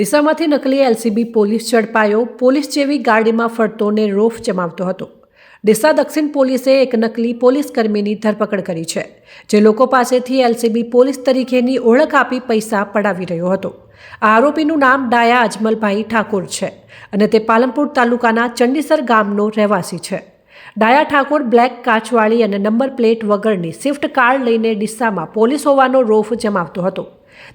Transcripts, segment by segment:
ડીસામાંથી નકલી LCB police ઝડપાયો. Police જેવી ગાડીમાં ફરતોને રોફ જમાવતો હતો. ડીસા દક્ષિણ પોલીસે એક નકલી પોલીસ કર્મીની ધરપકડ કરી છે, જે લોકો પાસેથી એલસીબી પોલીસ તરીકેની ઓળખ આપી પૈસા પડાવી રહ્યો હતો. આ આરોપીનું નામ ડાયા અજમલભાઈ ઠાકોર છે અને તે પાલનપુર તાલુકાના ચંડીસર ગામનો રહેવાસી છે. ડાયા ઠાકોર, બ્લેક કાચવાળી અને નંબર પ્લેટ વગરની સ્વિફ્ટ કાર લઈને ડિસ્સામાં પોલીસ હોવાનો રોફ જમાવતો હતો.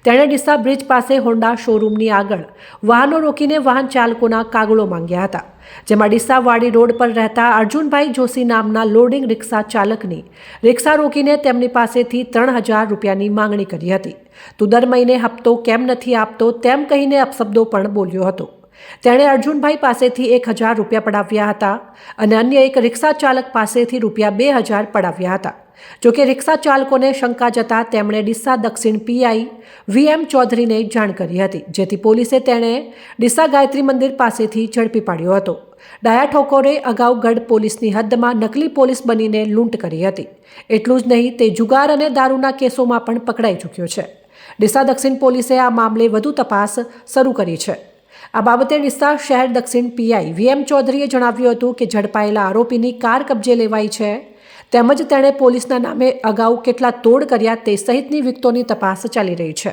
તેણે ડિસ્સા બ્રિજ પાસે હોન્ડા શોરૂમની આગળ વાહનો રોકીને વાહન ચાલકોના કાગળો માંગ્યા હતા. જેમાં ડિસ્સાવાડી રોડ પર રહેતા અર્જુનભાઈ જોશી નામના લોડિંગ રિક્ષા ચાલકની રિક્ષા રોકીને તેમની પાસેથી ત્રણ હજાર રૂપિયાની માંગણી કરી હતી. તું દર મહિને હપ્તો કેમ નથી આપતો તેમ કહીને અપશબ્દો પણ બોલ્યો હતો. તેણે અર્જુનભાઈ પાસેથી એક હજાર રૂપિયા પડાવ્યા હતા અને અન્ય એક રિક્ષા ચાલક પાસેથી રૂપિયા બે હજાર પડાવ્યા હતા. જોકે રિક્ષા ચાલકોને શંકા જતા તેમણે ડીસા દક્ષિણ પીઆઈ વીએમ ચૌધરીને જાણ કરી હતી, જેથી પોલીસે તેણે ડીસા ગાયત્રી મંદિર પાસેથી ઝડપી પાડ્યો હતો. ડાયા ઠોકોરે અગાઉ ગઢ પોલીસની હદમાં નકલી પોલીસ બનીને લૂંટ કરી હતી. એટલું જ નહીં, તે જુગાર અને દારૂના કેસોમાં પણ પકડાઈ ચૂક્યો છે. ડીસા દક્ષિણ પોલીસે આ મામલે વધુ તપાસ શરૂ કરી છે. આ બાબતે ડિસ્સા શહેર દક્ષિણ પીઆઈ વીએમ ચૌધરીએ જણાવ્યું હતું કે ઝડપાયેલા આરોપીની કાર કબજે લેવાઈ છે. તેમજ તેણે પોલીસના નામે અગાઉ કેટલા તોડ કર્યા તે સહિતની વિગતોની તપાસ ચાલી રહી છે.